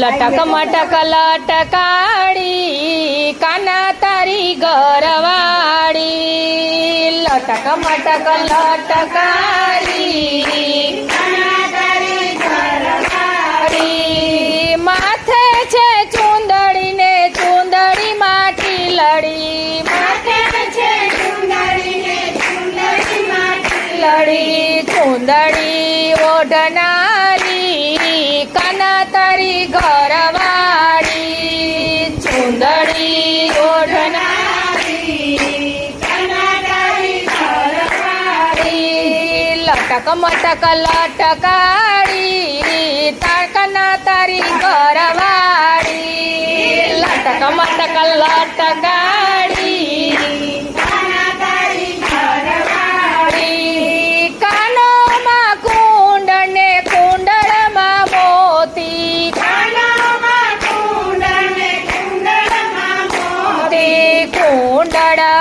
લટક મટક લટકાડી, કાના તારી ઘરવાળી. લટક મટક લટકાડી માથે છે ચુંદડી ને ચુંદડી માટી લડી. માથે છે ચુંદડી ને ચુંદડી માટી લડી. ચુંદડી ઓઢનારી, કાના તારી ઘરવાળી ચુંદડી ઓઢનારી લટક મટક લટકાડી તાકના તારી ઘરવાળી લટક મટક લટકાડી.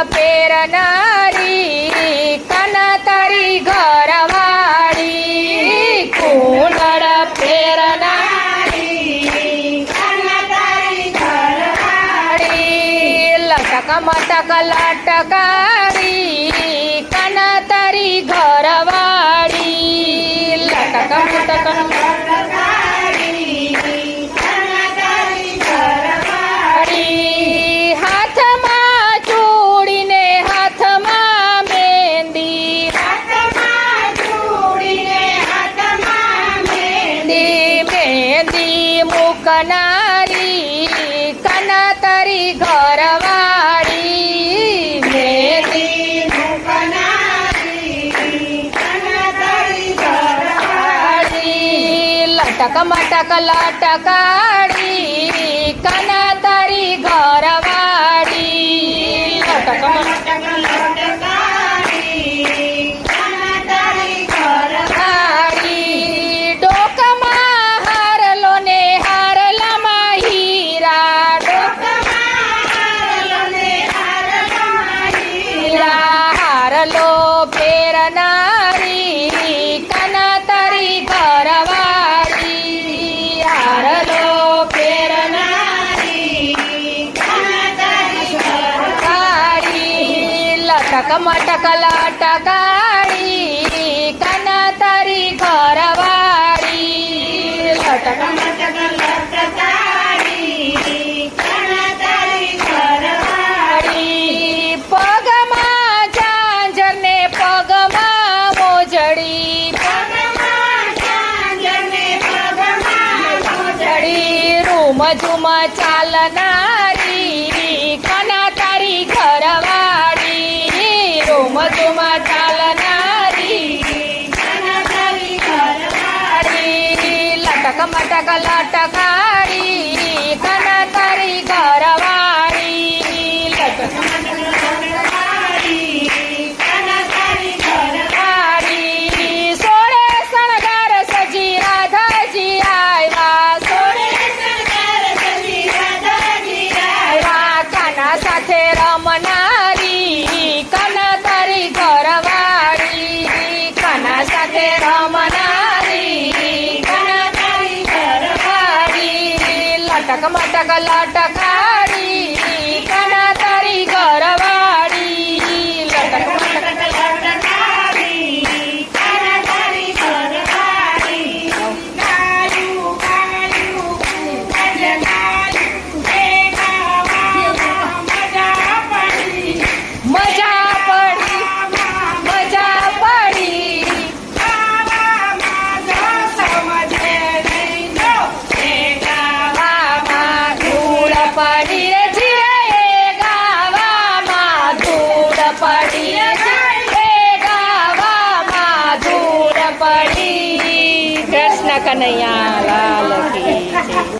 કુંડળ પહેરનારી કાના તારી ઘરવાળી. કુંડળ પહેરનારી કાના તારી ઘરવાળી. લટક મટક લટકારી, કાના તારી મહેંદી મૂકનારી કાના તારી ઘરવાળી મહેંદી મૂકનારી કાના ફેરનારી કાના તારી ઘરવાળી. હારલો ફેરનારી લટક મોજડી રૂમ ઝુમ ચાલનારી કાના તારી ઘરવાળી રૂમ ઝુમ ચાલનારી કાના તારી સાથે રમનારી કાના તારી ઘરવાળી લટક ยา